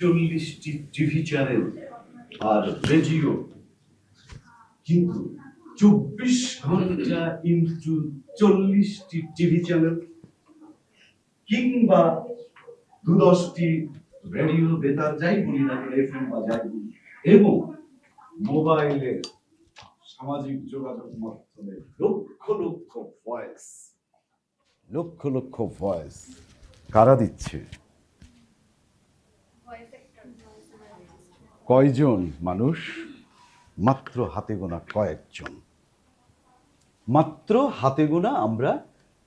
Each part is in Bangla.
চল্লিশটি টিভি চ্যানেল আর রেডিও কিন্তু চব্বিশ ঘণ্টা ইন্টু চল্লিশটি টিভি চ্যানেল কিংবা দু দশটি রেডিও বেতার, যাই বলি না এফএম বা যাই বলি। এবং মোবাইলে সামাজিক যোগাযোগ মাধ্যমে লক্ষ লক্ষ ভয়েস লক্ষ লক্ষ ভয়েস কারা দিচ্ছে? কয়জন মানুষ? মাত্র হাতে গোনা কয়েকজন। মাত্র হাতে গোনা আমরা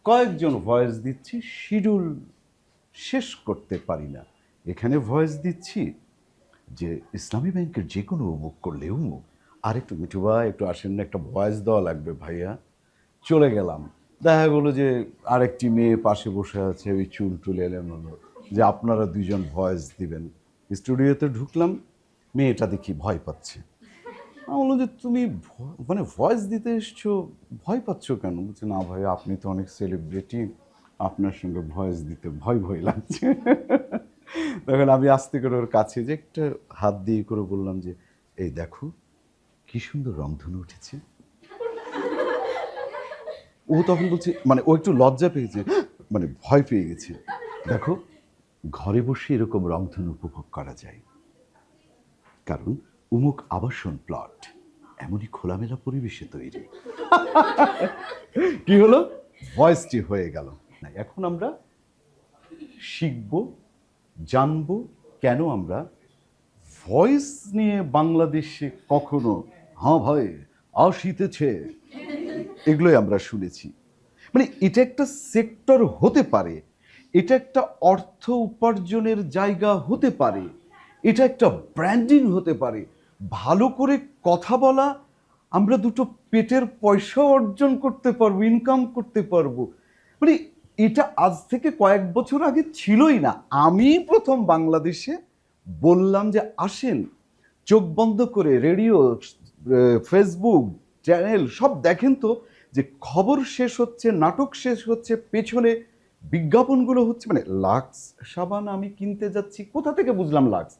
কয়েকজন ভয়েস দিচ্ছি, শিডিউল শেষ করতে পারি না। এখানে ভয়েস দিচ্ছি যে ইসলামী ব্যাংকের যে কোনো অমুক করলে অমুক আর একটু মিঠুবা একটু আসেন না, একটা ভয়েস দেওয়া লাগবে ভাইয়া। চলে গেলাম। দেখা গেলো যে আরেকটি মেয়ে পাশে বসে আছে, ওই চুল টুল এলোমেলো যে আপনারা দুইজন ভয়েস দিবেন। স্টুডিওতে ঢুকলাম মেয়েটা দেখি ভয় পাচ্ছে। আমি যে, তুমি মানে ভয়েস দিতে এসছো, ভয় পাচ্ছ কেন? বলছে, না ভাই, আপনি তো অনেক সেলিব্রিটি আপনার সঙ্গে ভয়েস দিতে ভয় ভয় লাগছে। তখন আমি আস্তে করে ওর কাছে যে একটা হাত দিয়ে করে বললাম যে, এই দেখো, কি সুন্দর রংধনু উঠেছে। ও তখন বলছে মানে ও একটু লজ্জা পেয়েছে মানে ভয় পেয়ে গেছে। দেখো, ঘরে বসে এরকম রংধনু উপভোগ করা যায়। কারণ উমুক আবাসন প্লট এমনই খোলামেলা পরিবেশে তৈরি। কি হলো? ভয়েসটি হয়ে গেল। না এখন আমরা শিখব জানব কেন আমরা ভয়েস নিয়ে বাংলাদেশে কখনো হ্যাঁ ভাই আসিতেছে। এগুলোই আমরা শুনেছি। মানে এটা একটা সেক্টর হতে পারে এটা একটা অর্থ উপার্জনের জায়গা হতে পারে। এটা একটা ব্র্যান্ডিং হতে পারে। ভালো করে কথা বলা, আমরা দুটো পেটের পয়সা অর্জন করতে পারব ইনকাম করতে পারব। মানে এটা আজ থেকে কয়েক বছর আগে ছিলই না। আমি প্রথম বাংলাদেশে বললাম যে, আসেন, চোখ বন্ধ করে রেডিও ফেসবুক চ্যানেল সব দেখেন তো যে, খবর শেষ হচ্ছে, নাটক শেষ হচ্ছে, পেছনে বিজ্ঞাপনগুলো হচ্ছে মানে লাক্স সাবান আমি কিনতে যাচ্ছি, কোথা থেকে বুঝলাম লাক্স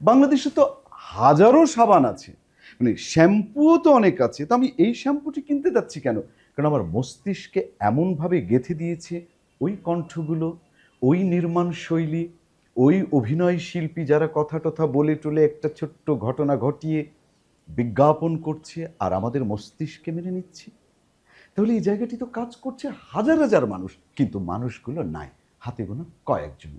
বাংলাদেশে তো হাজারো সাবান আছে। মানে শ্যাম্পুও তো অনেক আছে। তো আমি এই শ্যাম্পুটি কিনতে যাচ্ছি কেন? কারণ আমার মস্তিষ্কে এমনভাবে গেঁথে দিয়েছে, ওই কণ্ঠগুলো, ওই নির্মাণ শৈলী, ওই অভিনয় শিল্পী যারা কথা টথা বলে টলে একটা ছোট্ট ঘটনা ঘটিয়ে বিজ্ঞাপন করছে আর আমাদের মস্তিষ্কে মেনে নিচ্ছে। তাহলে এই জায়গাটি তো কাজ করছে হাজার হাজার মানুষ, কিন্তু মানুষগুলো নাই, হাতে গোনা কয়েকজন।